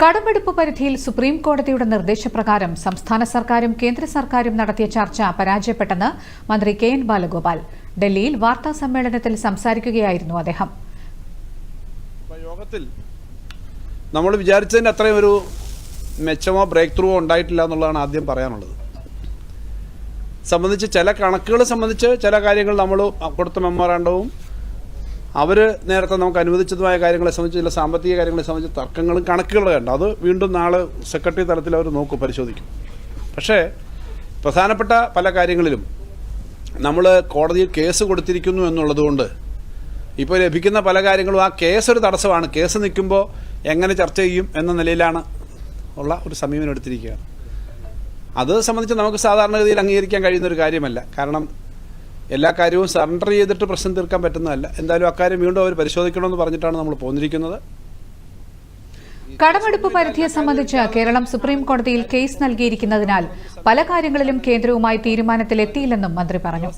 കടമെടുപ്പ് പരിധിയിൽ സുപ്രീം കോടതിയുടെ നിർദ്ദേശപ്രകാരം സംസ്ഥാന സർക്കാരും കേന്ദ്ര സർക്കാരും നടത്തിയ ചർച്ച പരാജയപ്പെട്ടെന്ന് മന്ത്രി കെ എൻ ബാലഗോപാൽ. ഡൽഹിയിൽ വാർത്താ സമ്മേളനത്തിൽ സംസാരിക്കുകയായിരുന്നു അദ്ദേഹം. യോഗത്തിൽ നമ്മൾ വിചാരിച്ചതിന്റെ അത്രയും ഒരു മെച്ചമോ ബ്രേക്ക് ത്രൂവോ ഉണ്ടായിട്ടില്ല എന്നുള്ളതാണ് ആദ്യം പറയാനുള്ളത്. സംബന്ധിച്ച് ചില കണക്കുകൾ സംബന്ധിച്ച് ചില കാര്യങ്ങൾ നമ്മൾ കൊടുത്ത മെമ്മോറാണ്ടവും അവർ നേരത്തെ നമുക്ക് അനുവദിച്ചതുമായ കാര്യങ്ങളെ സംബന്ധിച്ച് ചില സാമ്പത്തിക കാര്യങ്ങളെ സംബന്ധിച്ച് തർക്കങ്ങളും കണക്കുകളും ഉണ്ട് അത് വീണ്ടും നാളെ സെക്രട്ടറി തലത്തിൽ അവർ നോക്കും പരിശോധിക്കും. പക്ഷേ പ്രധാനപ്പെട്ട പല കാര്യങ്ങളിലും നമ്മൾ കോടതിയിൽ കേസ് കൊടുത്തിരിക്കുന്നു എന്നുള്ളതുകൊണ്ട് ഇപ്പോൾ ലഭിക്കുന്ന പല കാര്യങ്ങളും ആ കേസ് ഒരു തടസ്സമാണ്. കേസ് നിൽക്കുമ്പോൾ എങ്ങനെ ചർച്ച ചെയ്യും എന്ന നിലയിലാണ് ഉള്ള ഒരു സമീപനം എടുത്തിരിക്കുകയാണ്. അത് സംബന്ധിച്ച് നമുക്ക് സാധാരണഗതിയിൽ അംഗീകരിക്കാൻ കഴിയുന്ന ഒരു കാര്യമല്ല. കാരണം എല്ലാ കാര്യവും സറണ്ടർ ചെയ്തിട്ട് പ്രശ്നം തീർക്കാൻ പറ്റുന്നതല്ല. എന്തായാലും അക്കാര്യം വീണ്ടും അവർ പരിശോധിക്കണമെന്ന് പറഞ്ഞിട്ടാണ് നമ്മൾ പോന്നിരിക്കുന്നത്. കടമെടുപ്പ് പരിധിയെ സംബന്ധിച്ച് കേരളം സുപ്രീം കോടതിയിൽ കേസ് നൽകിയിരിക്കുന്നതിനാൽ പല കാര്യങ്ങളിലും കേന്ദ്രവുമായി തീരുമാനത്തിലെത്തിയില്ലെന്നും മന്ത്രി പറഞ്ഞു.